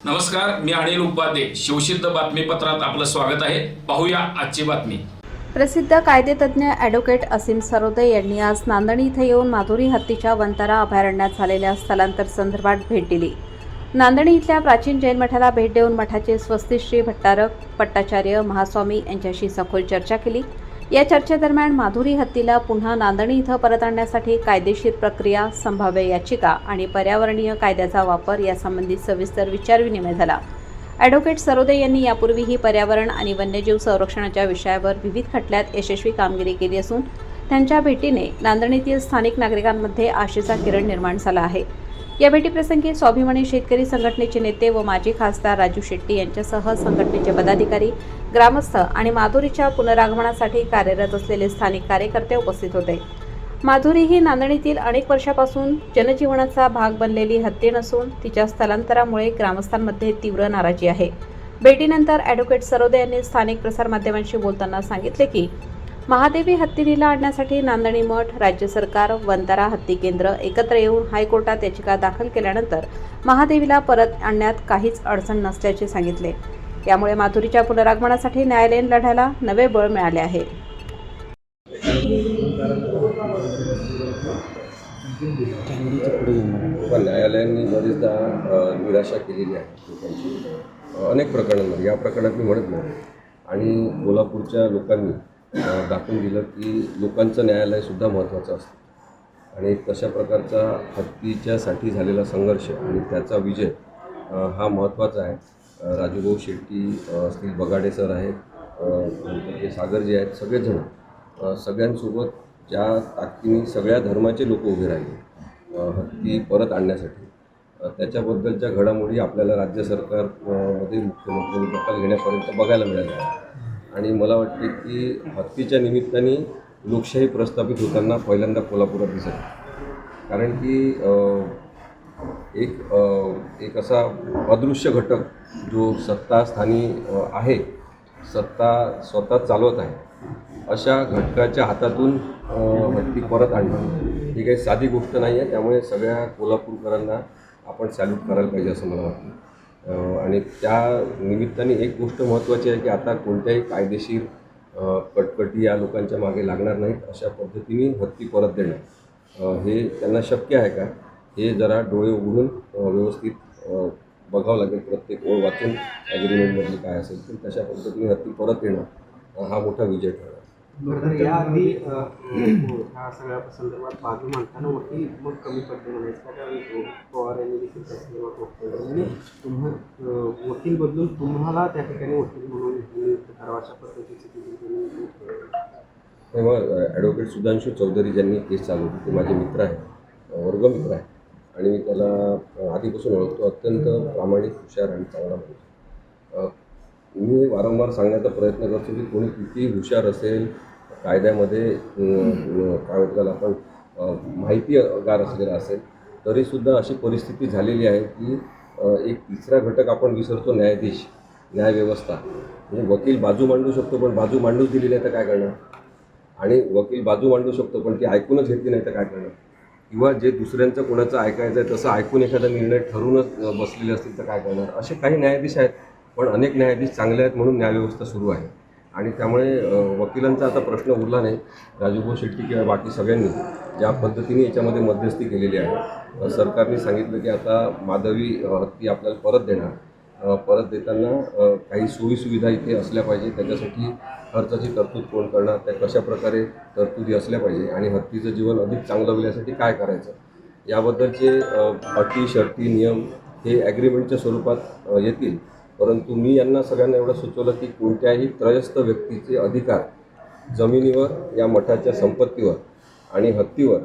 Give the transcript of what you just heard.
नमस्कार मी अनिल उपाध्ये. शिवसिद्ध बातमीपत्रात आपलं स्वागत आहे. पाहूया आजची बातमी. प्रसिद्ध कायदेतज्ञ ॲडव्होकेट असीम सरोदे यांनी आज नांदणी इथे येऊन माधुरी हत्तीच्या वंतारा अभयारण्यात झालेल्या स्थलांतर संदर्भात भेट दिली. नांदणी इथल्या प्राचीन जैन मठाला भेट देऊन मठाचे स्वस्तिश्री भट्टारक पट्टाचार्य महास्वामी यांच्याशी सखोल चर्चा केली. या चर्चेदरम्यान माधुरी हत्तीला पुन्हा नांदणी इथं परत आणण्यासाठी कायदेशीर प्रक्रिया संभाव्य याचिका आणि पर्यावरणीय कायद्याचा वापर यासंबंधी सविस्तर विचारविनिमय झाला. ॲडव्होकेट सरोदे यांनी यापूर्वीही पर्यावरण आणि वन्यजीव संरक्षणाच्या विषयावर विविध खटल्यात यशस्वी कामगिरी केली असून त्यांच्या भेटीने नांदणीतील स्थानिक नागरिकांमध्ये आशेचा किरण निर्माण झाला आहे. या भेटीप्रसंगी स्वाभिमानी शेतकरी संघटनेचे नेते व माजी खासदार राजू शेट्टी यांच्यासह संघटनेचे पदाधिकारी ग्रामस्थ आणि माधुरीच्या पुनरागमनासाठी कार्यरत असलेले स्थानिक कार्यकर्ते उपस्थित होते. माधुरी ही नांदणीतील अनेक वर्षापासून जनजीवनाचा भाग बनलेली हत्ती नसून तिच्या स्थलांतरामुळे ग्रामस्थांमध्ये तीव्र नाराजी आहे. भेटीनंतर ॲडव्होकेट सरोदे यांनी स्थानिक प्रसारमाध्यमांशी बोलताना सांगितले की महादेवी हत्तीनीला आणण्यासाठी नांदणी मठ राज्य सरकार वंतारा हत्ती केंद्र एकत्र येऊन हायकोर्टात याचिका दाखल केल्यानंतर महादेवीला परत आणण्यात काहीच अडचण नसल्याचे सांगितले. यामुळे माथुरीच्या पुनरागमनासाठी न्यायालयीन लढ्याला नवे बळ मिळाले आहे. न्यायालयाने बरेचदा निराशा केलेली आहे. लोकांची अनेक प्रकरणांमध्ये या प्रकरणात मी म्हणत नाही. आणि कोल्हापूरच्या लोकांनी दाखवून दिलं की लोकांचं न्यायालयसुद्धा महत्त्वाचं असतं. आणि तशा प्रकारचा हत्तीच्यासाठी झालेला संघर्ष आणि त्याचा विजय हा महत्त्वाचा आहे. राजूभाऊ शेट्टी असतील बगाडे सर आहेत अ, सागरजी आहेत सगळेजण सगळ्यांसोबत ज्या ताकदीने सगळ्या धर्माचे लोक उभे राहिले हत्ती परत आणण्यासाठी त्याच्याबद्दलच्या घडामोडी आपल्याला राज्य सरकारमध्ये मुख्यमंत्री दखल घेण्यापर्यंत बघायला मिळाल्या. आणि मला वाटते की हत्तीच्या निमित्ताने लोकशाही प्रस्थापित होताना पहिल्यांदा कोल्हापुरात दिसत. कारण की एक एक असा अदृश्य घटक जो सत्तास्थानी आहे सत्ता स्वतः चालवत आहे अशा घटकाच्या हातातून हत्ती परत आणणं ही काही साधी गोष्ट नाही आहे त्यामुळे सगळ्या कोल्हापूरकरांना आपण सॅल्यूट करायला पाहिजे असं मला वाटतं. आणि त्या निमित्ताने एक गोष्ट महत्त्वाची आहे की आता कोणत्याही कायदेशीर कटकटी या लोकांच्या मागे लागणार नाहीत अशा पद्धतीने हत्ती परत देणं. हे त्यांना शक्य आहे का? हे जरा डोळे उघडून व्यवस्थित बघावं लागेल. प्रत्येक ओळ वाचून ॲग्रीमेंटमधली काय असेल तर तशा पद्धतीने हत्ती परत येणं हा मोठा विजय ठरला. बरं याआधी अ, ह्या सगळ्या संदर्भात बाजू मांडताना वकील मग कमी पडले म्हणायचं का कारण पवार यांनी देखील त्या संदर्भात वक्तव्य केलं. तुम्हा वकील बदलून तुम्हाला त्या ठिकाणी वकील म्हणून नियुक्त करावं अशा पद्धतीची देखील त्यांनी तेव्हा ॲडव्होकेट सुधांशू चौधरी ज्यांनी केस चालवली ते माझे मित्र आहे अ, वर्गमित्र आहे आणि मी त्याला आधीपासून ओळखतो अत्यंत प्रामाणिक हुशार आणि चांगला माणूस. मी वारंवार सांगण्याचा प्रयत्न करतो की कोणी किती हुशार असेल कायद्यामध्ये काय म्हणतात आपण माहितीगार असलेला असेल तरीसुद्धा अशी परिस्थिती झालेली आहे की एक तिसरा घटक आपण विसरतो न्यायाधीश न्यायव्यवस्था. म्हणजे वकील बाजू मांडू शकतो पण बाजू मांडूच दिली नाही तर काय करणार? आणि वकील बाजू मांडू शकतो पण ती ऐकूनच घेतली नाही तर काय करणार? किंवा जे दुसऱ्यांचं कोणाचं ऐकायचं आहे तसं ऐकून एखादा निर्णय ठरूनच बसलेले असतील तर काय करणार? असे काही न्यायाधीश आहेत पण अनेक न्यायाधीश चांगले आहेत म्हणून न्यायव्यवस्था सुरू आहे. आणि त्यामुळे वकिलांचा आता प्रश्न उरला नाही. राजूभाऊ शेट्टी किंवा बाकी सगळ्यांनी ज्या पद्धतीने याच्यामध्ये मध्यस्थी केलेली आहे सरकारने सांगितलं की आता माधवी हत्ती आपल्याला परत देणार. परत देताना काही सोयीसुविधा इथे असल्या पाहिजे. त्याच्यासाठी खर्चाची तरतूद कोण करणार त्या कशा प्रकारे तरतुदी असल्या पाहिजे आणि हत्तीचं जीवन अधिक चांगलं होण्यासाठी काय करायचं? याबद्दलचे अटी शर्ती नियम हे ॲग्रीमेंटच्या स्वरूपात येतील. परंतु मी यांना सगळ्यांना एवढं सुचवलं की कोणत्याही त्रयस्थ व्यक्तीचे अधिकार जमिनीवर या मठाच्या संपत्तीवर आणि हत्तीवर